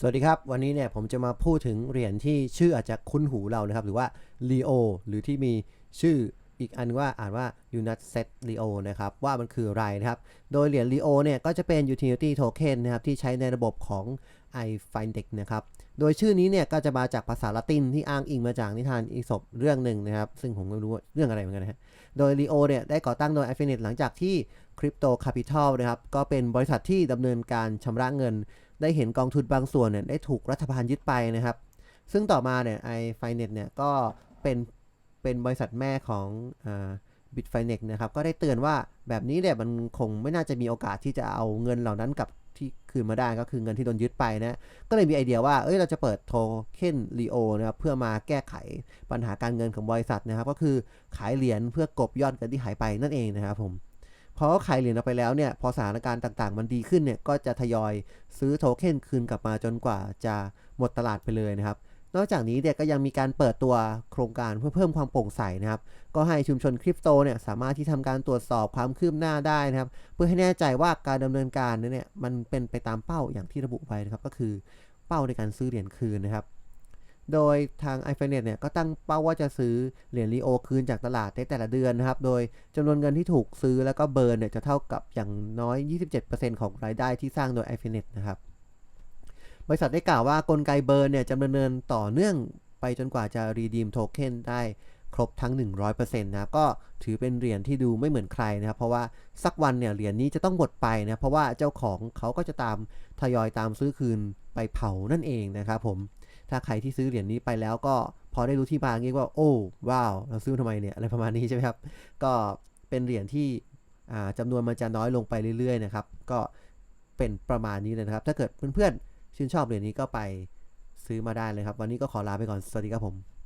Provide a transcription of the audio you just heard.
สวัสดีครับ วันนี้เนี่ยผมจะมาพูดถึงเหรียญที่ชื่ออาจจะคุ้นหูเรานะครับ หรือว่า Leo หรือที่มีชื่ออีกอันว่าอ่านว่า United Leo นะครับ ว่ามันคืออะไรนะครับ โดยเหรียญ Leo เนี่ยก็จะเป็น utility token นะครับ ที่ใช้ในระบบของ iFindex นะครับ โดยชื่อนี้เนี่ยก็จะมาจากภาษาละตินที่อ้างอิงมาจากนิทานอีสปเรื่องหนึ่งนะครับ ซึ่งผมไม่รู้เรื่องอะไรเหมือนกันนะฮะโดย Leo เนี่ยได้ก่อตั้งโดย iFinex หลังจากที่ Crypto Capital นะครับก็เป็นบริษัทที่ดำเนินการชำระเงิน ได้เห็นกองทุนบางส่วนเนี่ยได้ถูกรัฐบาลยึดไปนะครับ ซึ่งต่อมาเนี่ย iFinex เนี่ยก็เป็นเป็นบริษัทแม่ของอ่า Bitfinex นะครับก็ได้เตือนว่าแบบนี้เนี่ยมันคงไม่น่าจะมีโอกาสที่จะเอาเงินเหล่านั้นกลับที่คืนมาได้ก็คือเงินที่โดนยึดไปนะก็เลยมีไอเดียว่าเอ้ยเราจะเปิดโทเค็น Leo นะครับเพื่อมาแก้ไขปัญหาการเงินของบริษัทนะครับ ก็คือขายเหรียญเพื่อกบยอดเงินที่หายไปนั่นเองนะครับผม พอขายเหรียญออกไปแล้วเนี่ยพอสถานการณ์ต่างๆ มันดีขึ้นเนี่ยก็จะทยอยซื้อโทเค็นคืนกลับมาจนกว่าจะหมดตลาดไปเลยนะครับ นอกจากนี้เนี่ยก็ยังมีการเปิดตัวโครงการเพื่อเพิ่มความโปร่งใสนะครับ ก็ให้ชุมชนคริปโตเนี่ยสามารถที่ทำการตรวจสอบความคืบหน้าได้นะครับ เพื่อให้แน่ใจว่าการดำเนินการนั้นเนี่ยมันเป็นไปตามเป้าอย่างที่ระบุไว้นะครับก็คือเป้าในการซื้อเหรียญคืนนะครับ โดยทาง i f i n e t เนี่ยก็ตั้งเป้าว่าจะซื้อเหรียญลีโอคืนจากตลาดในแต่ละเดือนนะครับ โดยจำนวนเงินที่ถูกซื้อแล้วก็เบิร์นเนี่ยจะเท่ากับอย่างน้อย 27%ของรายได้ที่สร้างโดย i f i n e t นะครับ บริษัทได้กล่าวว่ากลไกเบิร์นเนี่ยจะดำเนินต่อเนื่องไปจนกว่าจะรีดีมโทเค็นได้ครบทั้ง 100%นะก็ถือเป็นเหรียญที่ดูไม่เหมือนใครนะครับเพราะว่าสักวันเนี่ยเหรียญนี้จะต้องหมดไปนะเพราะว่าเจ้าของเขาก็จะตามทยอยตามซื้อคืนไปเผานั่นเองนะครับผม ถ้าใครที่ซื้อเหรียญนี้ไปแล้วก็พอได้รู้ที่มาเงี้ว่าโอ้ว้าวเราซื้อทำไมเนี่ยอะไรประมาณนี้ใช่ไหมครับ ก็เป็นเหรียญที่อ่าจำนวนมันจะน้อยลงไปเรื่อยๆนะครับ ก็เป็นประมาณนี้เลยนะครับ ถ้าเกิดเพื่อนๆชื่นชอบเหรียญนี้ก็ไปซื้อมาได้เลยครับ วันนี้ก็ขอลาไปก่อน สวัสดีครับผม